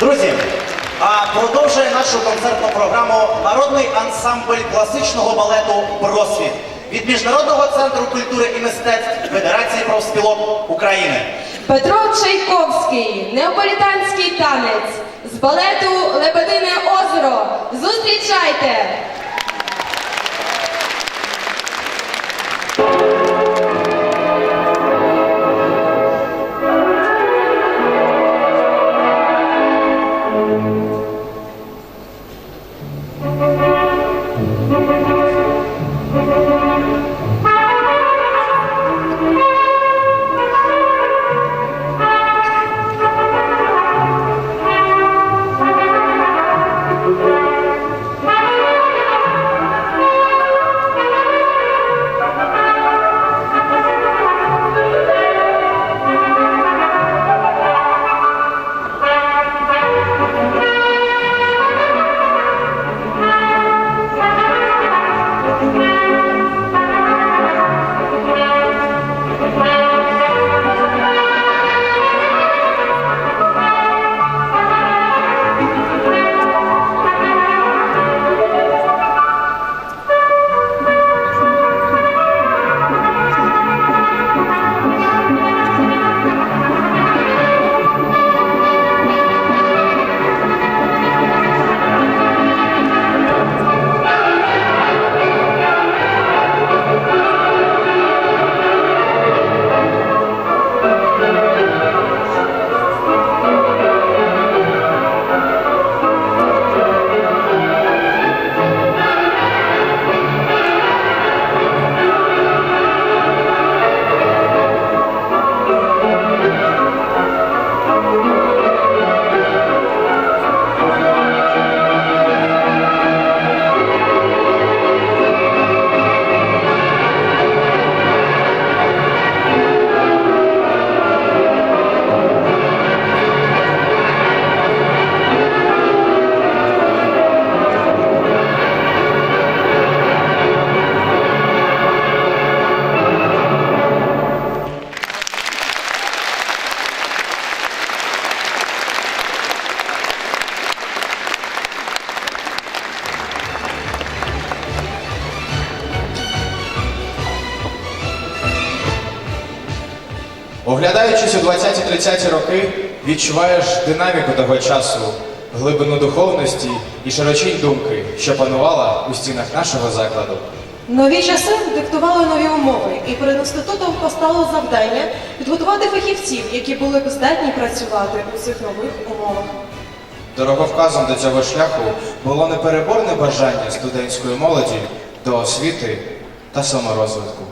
Друзі, продовжує нашу концертну програму народний ансамбль класичного балету Просвіт від Міжнародного центру культури і мистецтв Федерації профспілок України. Петро Чайковський, неаполітанський танець з балету Лебедине озеро. Зустрічайте! Оглядаючись у 20-30 роки, відчуваєш динаміку того часу, глибину духовності і широчінь думки, що панувала у стінах нашого закладу. Нові часи диктували нові умови, і перед інститутом постало завдання підготувати фахівців, які були б здатні працювати у цих нових умовах. Дороговказом до цього шляху було непереборне бажання студентської молоді до освіти та саморозвитку.